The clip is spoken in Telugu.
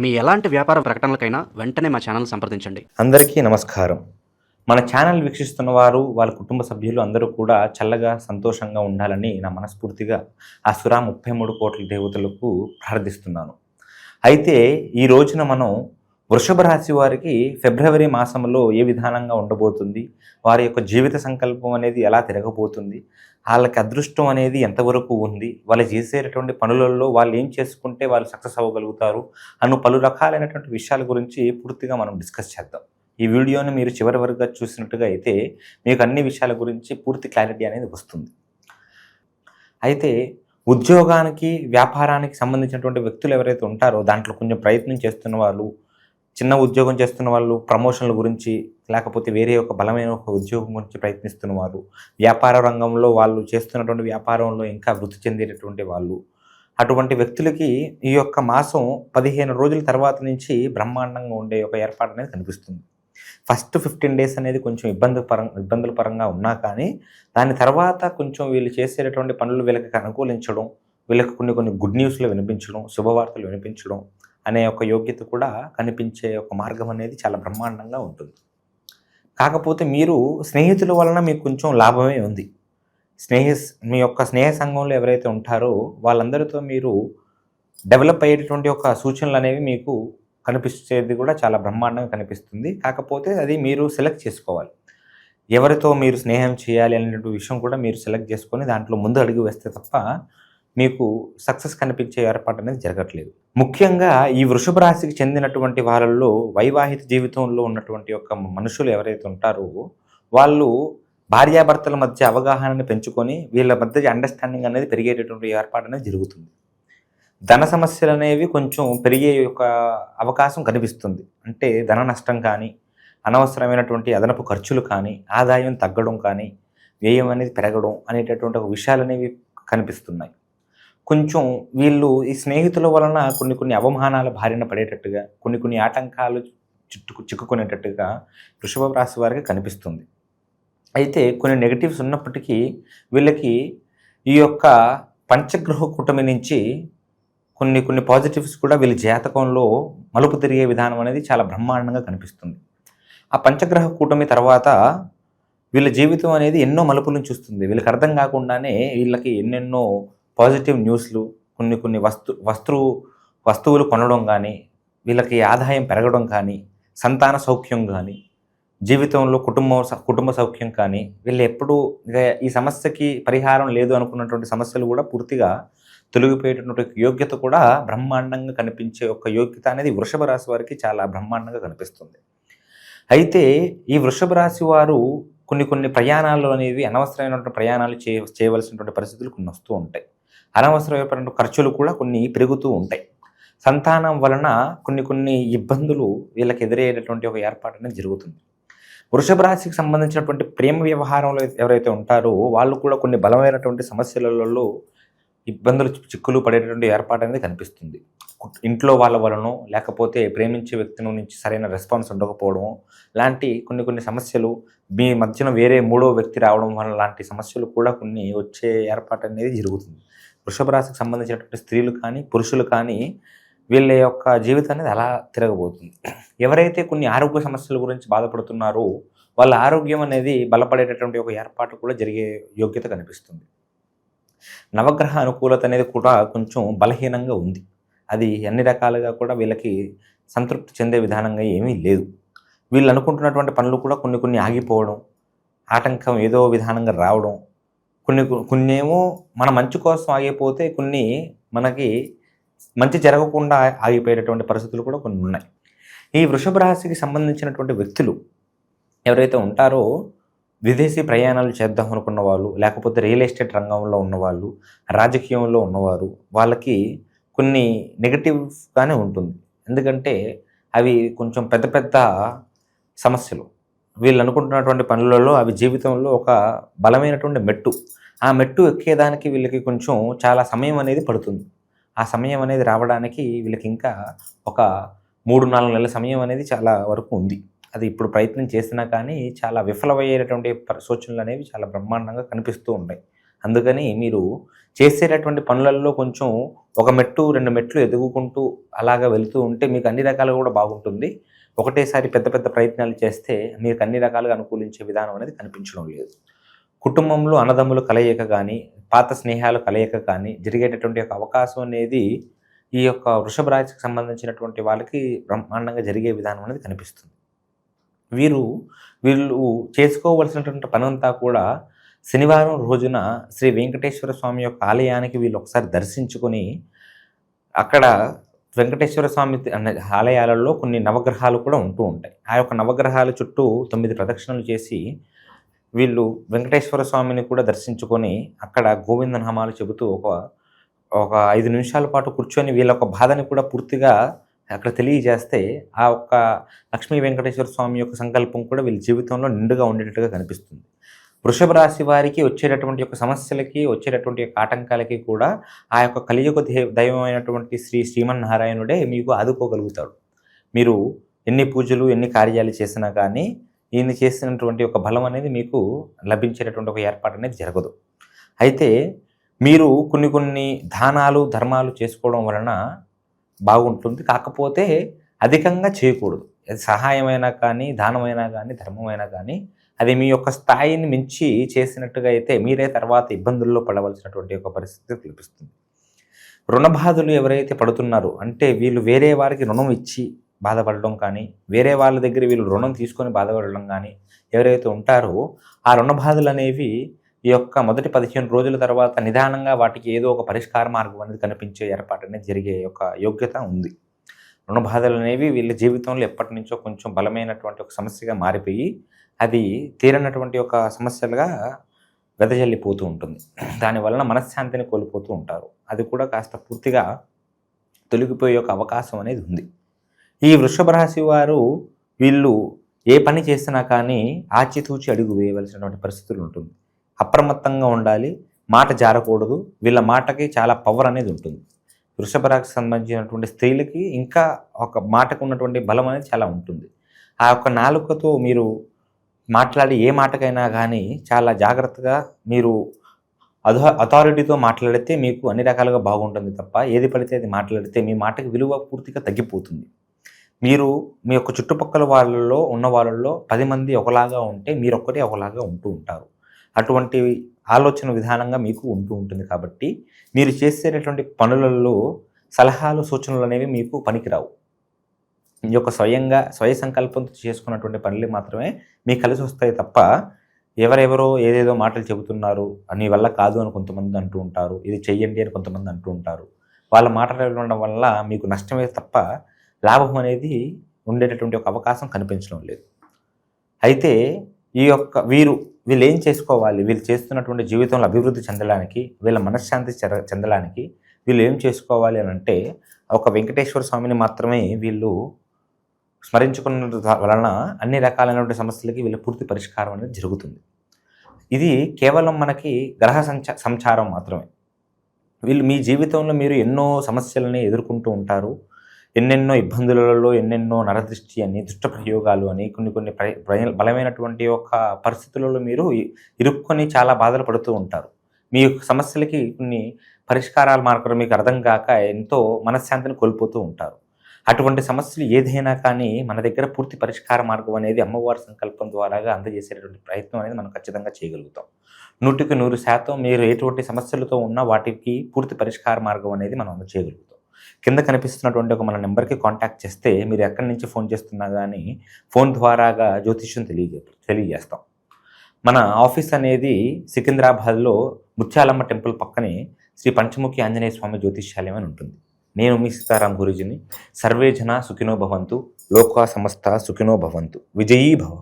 మీ ఎలాంటి వ్యాపార ప్రకటనలకైనా వెంటనే మా ఛానల్ సంప్రదించండి. అందరికీ నమస్కారం. మన ఛానల్ వీక్షిస్తున్న వారు వాళ్ళ కుటుంబ సభ్యులు అందరూ కూడా చల్లగా సంతోషంగా ఉండాలని నా మనస్ఫూర్తిగా ఆ సురా ముప్పై మూడు కోట్ల దేవతలకు ప్రార్థిస్తున్నాను. అయితే ఈ రోజున మనం వృషభ రాశి వారికి ఫిబ్రవరి మాసంలో ఏ విధానంగా ఉండబోతుంది? వారి యొక్క జీవిత సంకల్పం అనేది ఎలా తిరగబోతుంది? వాళ్ళకి అదృష్టం అనేది ఎంతవరకు ఉంది? వాళ్ళు చేసేటటువంటి పనులలో వాళ్ళు ఏం చేసుకుంటే వాళ్ళు సక్సెస్ అవ్వగలుగుతారు? అను పలు రకాలైనటువంటి విషయాల గురించి పూర్తిగా మనం డిస్కస్ చేద్దాం. ఈ వీడియోని మీరు చివరి వరకు చూసినట్టుగా అయితే మీకు అన్ని విషయాల గురించి పూర్తి క్లారిటీ అనేది వస్తుంది. అయితే ఉద్యోగానికి వ్యాపారానికి సంబంధించినటువంటి వ్యక్తులు ఎవరైతే ఉంటారో దాంట్లో కొంచెం ప్రయత్నం చేస్తున్న వాళ్ళు చిన్న ఉద్యోగం చేస్తున్న వాళ్ళు ప్రమోషన్ల గురించి లేకపోతే వేరే ఒక బలమైన ఒక ఉద్యోగం గురించి ప్రయత్నిస్తున్న వారు వ్యాపార రంగంలో వాళ్ళు చేస్తున్నటువంటి వ్యాపారంలో ఇంకా వృద్ధి చెందేటటువంటి వాళ్ళు. అటువంటి వ్యక్తులకి ఈ యొక్క మాసం పదిహేను రోజుల తర్వాత నుంచి బ్రహ్మాండంగా ఉండే ఒక ఏర్పాటు అనేది కనిపిస్తుంది. ఫస్ట్ ఫిఫ్టీన్ డేస్ అనేది కొంచెం ఇబ్బంది పరం ఇబ్బందుల పరంగా ఉన్నా కానీ దాని తర్వాత కొంచెం వీళ్ళు చేసేటటువంటి పనులు వీళ్ళకి అనుకూలించడం వీళ్ళకి కొన్ని కొన్ని గుడ్ న్యూస్లు వినిపించడం శుభవార్తలు వినిపించడం అనే ఒక యోగ్యత కూడా కనిపించే ఒక మార్గం అనేది చాలా బ్రహ్మాండంగా ఉంటుంది. కాకపోతే మీరు స్నేహితుల వలన మీకు కొంచెం లాభమే ఉంది. స్నేహ మీ యొక్క స్నేహ సంఘంలో ఎవరైతే ఉంటారో వాళ్ళందరితో మీరు డెవలప్ అయ్యేటటువంటి ఒక సూచనలు అనేవి మీకు కనిపించేది కూడా చాలా బ్రహ్మాండంగా కనిపిస్తుంది. కాకపోతే అది మీరు సెలెక్ట్ చేసుకోవాలి. ఎవరితో మీరు స్నేహం చేయాలి అనేటువంటి విషయం కూడా మీరు సెలెక్ట్ చేసుకొని దాంట్లో ముందు అడుగు వేస్తే తప్ప మీకు సక్సెస్ కనిపించే ఏర్పాటు అనేది జరగట్లేదు. ముఖ్యంగా ఈ వృషభ రాశికి చెందినటువంటి వాళ్ళల్లో వైవాహిక జీవితంలో ఉన్నటువంటి యొక్క మనుషులు ఎవరైతే ఉంటారో వాళ్ళు భార్యాభర్తల మధ్య అవగాహనని పెంచుకొని వీళ్ళ మధ్య అండర్స్టాండింగ్ అనేది పెరిగేటటువంటి ఏర్పాటు అనేది జరుగుతుంది. ధన సమస్యలు అనేవి కొంచెం పెరిగే యొక్క అవకాశం కనిపిస్తుంది. అంటే ధన నష్టం కానీ అనవసరమైనటువంటి అదనపు ఖర్చులు కానీ ఆదాయం తగ్గడం కానీ వ్యయం అనేది పెరగడం అనేటటువంటి ఒక విషయాలు అనేవి కనిపిస్తున్నాయి. కొంచెం వీళ్ళు ఈ స్నేహితుల వలన కొన్ని కొన్ని అవమానాల బారిన పడేటట్టుగా కొన్ని కొన్ని ఆటంకాలు చుట్టుకు చిక్కుకునేటట్టుగా వృషభ రాశి వారికి కనిపిస్తుంది. అయితే కొన్ని నెగటివ్స్ ఉన్నప్పటికీ వీళ్ళకి ఈ యొక్క పంచగ్రహ కూటమి నుంచి కొన్ని కొన్ని పాజిటివ్స్ కూడా వీళ్ళ జాతకంలో మలుపు తిరిగే విధానం అనేది చాలా బ్రహ్మాండంగా కనిపిస్తుంది. ఆ పంచగ్రహ కూటమి తర్వాత వీళ్ళ జీవితం అనేది ఎన్నో మలుపులను చూస్తుంది. వీళ్ళకి అర్థం కాకుండానే వీళ్ళకి ఎన్నెన్నో పాజిటివ్ న్యూస్లు కొన్ని కొన్ని వస్తు వస్తు వస్తువులు కొనడం కానీ వీళ్ళకి ఆదాయం పెరగడం కానీ సంతాన సౌఖ్యం కానీ జీవితంలో కుటుంబ కుటుంబ సౌఖ్యం కానీ వీళ్ళు ఎప్పుడూ ఈ సమస్యకి పరిహారం లేదు అనుకున్నటువంటి సమస్యలు కూడా పూర్తిగా తొలగిపోయేటటువంటి యోగ్యత కూడా బ్రహ్మాండంగా కనిపించే ఒక యోగ్యత అనేది వృషభ రాశి వారికి చాలా బ్రహ్మాండంగా కనిపిస్తుంది. అయితే ఈ వృషభ రాశి వారు కొన్ని కొన్ని ప్రయాణాలు అనేవి అనవసరమైనటువంటి ప్రయాణాలు చేయ చేయవలసినటువంటి పరిస్థితులు కొన్ని వస్తూ ఉంటాయి. అనవసరమైన ఖర్చులు కూడా కొన్ని పెరుగుతూ ఉంటాయి. సంతానం వలన కొన్ని కొన్ని ఇబ్బందులు వీళ్ళకి ఎదురయ్యేటటువంటి ఒక ఏర్పాటు అనేది జరుగుతుంది. వృషభ రాశికి సంబంధించినటువంటి ప్రేమ వ్యవహారంలో ఎవరైతే ఉంటారో వాళ్ళు కూడా కొన్ని బలమైనటువంటి సమస్యలలో ఇబ్బందులు చిక్కులు పడేటటువంటి ఏర్పాటు అనేది కనిపిస్తుంది. ఇంట్లో వాళ్ళ వలన లేకపోతే ప్రేమించే వ్యక్తి నుంచి సరైన రెస్పాన్స్ ఉండకపోవడం లాంటి కొన్ని కొన్ని సమస్యలు మీ మధ్యన వేరే మూడో వ్యక్తి రావడం వల్ల లాంటి సమస్యలు కూడా కొన్ని వచ్చే ఏర్పాటు అనేది జరుగుతుంది. వృషభ రాశికి సంబంధించినటువంటి స్త్రీలు కానీ పురుషులు కానీ వీళ్ళ యొక్క జీవితం అనేది అలా తిరగబోతుంది. ఎవరైతే కొన్ని ఆరోగ్య సమస్యల గురించి బాధపడుతున్నారో వాళ్ళ ఆరోగ్యం అనేది బలపడేటటువంటి ఒక ఏర్పాటు కూడా జరిగే యోగ్యత కనిపిస్తుంది. నవగ్రహ అనుకూలత అనేది కూడా కొంచెం బలహీనంగా ఉంది. అది అన్ని రకాలుగా కూడా వీళ్ళకి సంతృప్తి చెందే విధానంగా ఏమీ లేదు. వీళ్ళు అనుకుంటున్నటువంటి పనులు కూడా కొన్ని కొన్ని ఆగిపోవడం ఆటంకం ఏదో విధానంగా రావడం కొన్ని కొన్ని ఏమో మన మంచి కోసం ఆగిపోతే కొన్ని మనకి మంచి జరగకుండా ఆగిపోయేటటువంటి పరిస్థితులు కూడా కొన్ని ఉన్నాయి. ఈ వృషభ రాశికి సంబంధించినటువంటి వ్యక్తులు ఎవరైతే ఉంటారో విదేశీ ప్రయాణాలు చేద్దాం అనుకున్న వాళ్ళు లేకపోతే రియల్ ఎస్టేట్ రంగంలో ఉన్నవాళ్ళు రాజకీయంలో ఉన్నవారు వాళ్ళకి కొన్ని నెగటివ్గానే ఉంటుంది. ఎందుకంటే అవి కొంచెం పెద్ద పెద్ద సమస్యలు. వీళ్ళు అనుకుంటున్నటువంటి పనులలో అవి జీవితంలో ఒక బలమైనటువంటి మెట్టు. ఆ మెట్టు ఎక్కేదానికి వీళ్ళకి కొంచెం చాలా సమయం అనేది పడుతుంది. ఆ సమయం అనేది రావడానికి వీళ్ళకి ఇంకా ఒక మూడు నాలుగు నెలల సమయం అనేది చాలా వరకు ఉంది. అది ఇప్పుడు ప్రయత్నం చేసినా కానీ చాలా విఫలమయ్యేటటువంటి సూచనలు అనేవి చాలా బ్రహ్మాండంగా కనిపిస్తూ ఉంటాయి అందుకని మీరు చేసేటటువంటి పనులలో కొంచెం ఒక మెట్టు రెండు మెట్లు ఎదుగుకుంటూ అలాగా వెళుతూ ఉంటే మీకు అన్ని రకాలుగా కూడా బాగుంటుంది. ఒకటేసారి పెద్ద పెద్ద ప్రయత్నాలు చేస్తే మీకు అన్ని రకాలుగా అనుకూలించే విధానం అనేది కనిపించడం లేదు. కుటుంబంలో అన్నదమ్ములు కలయిక కానీ పాత స్నేహాలు కలయిక కానీ జరిగేటటువంటి ఒక అవకాశం అనేది ఈ యొక్క వృషభ రాశికి సంబంధించినటువంటి వాళ్ళకి బ్రహ్మాండంగా జరిగే విధానం అనేది కనిపిస్తుంది. వీరు వీళ్ళు చేసుకోవలసినటువంటి పనంతా కూడా శనివారం రోజున శ్రీ వెంకటేశ్వర స్వామి యొక్క ఆలయానికి వీళ్ళు ఒకసారి దర్శించుకొని అక్కడ వెంకటేశ్వర స్వామి అనే ఆలయాలలో కొన్ని నవగ్రహాలు కూడా ఉంటూ ఉంటాయి. ఆ యొక్క నవగ్రహాల చుట్టూ తొమ్మిది ప్రదక్షిణలు చేసి వీళ్ళు వెంకటేశ్వర స్వామిని కూడా దర్శించుకొని అక్కడ గోవిందనామాలు చెబుతూ ఒక ఒక ఐదు నిమిషాల పాటు కూర్చొని వీళ్ళ యొక్క బాధని కూడా పూర్తిగా అక్కడ తెలియజేస్తే ఆ ఒక్క లక్ష్మీ వెంకటేశ్వర స్వామి యొక్క సంకల్పం కూడా వీళ్ళ జీవితంలో నిండుగా ఉండేటట్టుగా కనిపిస్తుంది. వృషభ రాశి వారికి వచ్చేటటువంటి యొక్క సమస్యలకి వచ్చేటటువంటి యొక్క ఆటంకాలకి కూడా ఆ యొక్క కలియుగ దైవమైనటువంటి శ్రీ శ్రీమన్నారాయణుడే మీకు ఆదుకోగలుగుతాడు. మీరు ఎన్ని పూజలు ఎన్ని కార్యాలు చేసినా కానీ ఈయన చేసినటువంటి ఒక బలం అనేది మీకు లభించేటటువంటి ఒక ఏర్పాటు అనేది జరగదు. అయితే మీరు కొన్ని కొన్ని దానాలు ధర్మాలు చేసుకోవడం వలన బాగుంటుంది. కాకపోతే అధికంగా చేయకూడదు. సహాయమైనా కానీ దానమైనా కానీ ధర్మమైనా కానీ అది మీ యొక్క స్థాయిని మించి చేసినట్టుగా అయితే మీరే తర్వాత ఇబ్బందుల్లో పడవలసినటువంటి ఒక పరిస్థితి కల్పిస్తుంది రుణబాధలు ఎవరైతే పడుతున్నారో అంటే వీళ్ళు వేరే వారికి రుణం ఇచ్చి బాధపడడం కానీ వేరే వాళ్ళ దగ్గర వీళ్ళు రుణం తీసుకొని బాధపడడం కానీ ఎవరైతే ఉంటారో ఆ రుణ బాధలు అనేవి ఈ యొక్క మొదటి పదిహేను రోజుల తర్వాత నిదానంగా వాటికి ఏదో ఒక పరిష్కార మార్గం అనేది కనిపించే ఏర్పాటు అనేది జరిగే యొక్క యోగ్యత ఉంది. రుణ బాధలు అనేవి వీళ్ళ జీవితంలో ఎప్పటి నుంచో కొంచెం బలమైనటువంటి ఒక సమస్యగా మారిపోయి అది తీరనటువంటి ఒక సమస్యలుగా వెదజల్లిపోతూ ఉంటుంది. దానివలన మనశ్శాంతిని కోల్పోతూ ఉంటారు. అది కూడా కాస్త పూర్తిగా తొలగిపోయే ఒక అవకాశం అనేది ఉంది. ఈ వృషభ రాశి వారు వీళ్ళు ఏ పని చేసినా కానీ ఆచితూచి అడుగు వేయవలసినటువంటి పరిస్థితులు ఉంటుంది. అప్రమత్తంగా ఉండాలి మాట జారకూడదు వీళ్ళ మాటకి చాలా పవర్ అనేది ఉంటుంది. వృషభ రాశికి సంబంధించినటువంటి స్త్రీలకి ఇంకా ఒక మాటకు ఉన్నటువంటి బలం అనేది చాలా ఉంటుంది. ఆ యొక్క నాలుకతో మీరు మాట్లాడి ఏ మాటకైనా కానీ చాలా జాగ్రత్తగా మీరు అథా అథారిటీతో మాట్లాడితే మీకు అన్ని రకాలుగా బాగుంటుంది తప్ప ఏది పడితే అది మాట్లాడితే మీ మాటకి విలువ పూర్తిగా తగ్గిపోతుంది. మీరు మీ యొక్క చుట్టుపక్కల వాళ్ళలో ఉన్న వాళ్ళలో పది మంది ఒకలాగా ఉంటే మీరు ఒక్కటే ఒకలాగా ఉంటూ ఉంటారు. అటువంటి ఆలోచన విధానంగా మీకు ఉంటూ ఉంటుంది కాబట్టి మీరు చేసేటటువంటి పనులలో సలహాలు సూచనలు అనేవి మీకు పనికిరావు. మీ యొక్క స్వయంగా స్వయ సంకల్పంతో చేసుకున్నటువంటి పనులు మాత్రమే మీకు కలిసి వస్తాయి తప్ప ఎవరెవరో ఏదేదో మాటలు చెబుతున్నారు అని వల్ల కాదు అని కొంతమంది అంటూ ఉంటారు. ఇది చెయ్యండి అని కొంతమంది అంటూ ఉంటారు. వాళ్ళ మాటలు ఉండడం వల్ల మీకు నష్టమే తప్ప లాభం అనేది ఉండేటటువంటి ఒక అవకాశం కనిపించడం లేదు. అయితే ఈ యొక్క వీరు వీళ్ళు ఏం చేసుకోవాలి? వీళ్ళు చేస్తున్నటువంటి జీవితంలో అభివృద్ధి చెందడానికి వీళ్ళ మనశ్శాంతి చెర- చెందడానికి వీళ్ళు ఏం చేసుకోవాలి అని అంటే ఒక వెంకటేశ్వర స్వామిని మాత్రమే వీళ్ళు స్మరించుకున్న వలన అన్ని రకాలైనటువంటి సమస్యలకి వీళ్ళ పూర్తి పరిష్కారం అనేది జరుగుతుంది. ఇది కేవలం మనకి గ్రహ సంచ సంచారం మాత్రమే. వీళ్ళు మీ జీవితంలో మీరు ఎన్నో సమస్యలని ఎదుర్కొంటూ ఉంటారు. ఎన్నెన్నో ఇబ్బందులలో ఎన్నెన్నో నరదృష్టి అని దుష్ట ప్రయోగాలు అని కొన్ని కొన్ని బలమైనటువంటి ఒక పరిస్థితులలో మీరు ఇరుక్కొని చాలా బాధలు పడుతూ ఉంటారు. మీ యొక్క సమస్యలకి కొన్ని పరిష్కారాల మార్గం మీకు అర్థం కాక ఎంతో మనశ్శాంతిని కోల్పోతూ ఉంటారు. అటువంటి సమస్యలు ఏదైనా కానీ మన దగ్గర పూర్తి పరిష్కార మార్గం అనేది అమ్మవారి సంకల్పం ద్వారాగా అందజేసేటటువంటి ప్రయత్నం అనేది మనం ఖచ్చితంగా చేయగలుగుతాం. నూటికి నూరు శాతం మీరు ఎటువంటి సమస్యలతో ఉన్నా వాటికి పూర్తి పరిష్కార మార్గం అనేది మనం అందజేయగలుగుతాం కింద కనిపిస్తున్నటువంటి ఒక మన నెంబర్కి కాంటాక్ట్ చేస్తే మీరు ఎక్కడి నుంచి ఫోన్ చేస్తున్నా కానీ ఫోన్ ద్వారాగా జ్యోతిష్యం తెలియజే తెలియజేస్తాం. మన ఆఫీస్ అనేది సికింద్రాబాద్లో ముత్యాలమ్మ టెంపుల్ పక్కనే శ్రీ పంచముఖి ఆంజనేయ స్వామి జ్యోతిష్యాలయం అని ఉంటుంది. నేను మీ సీతారాం గురుజీని. సర్వే జన సుఖినో భవంతు. లోకా సమస్త సుఖినో భవంతు. విజయీ భవ.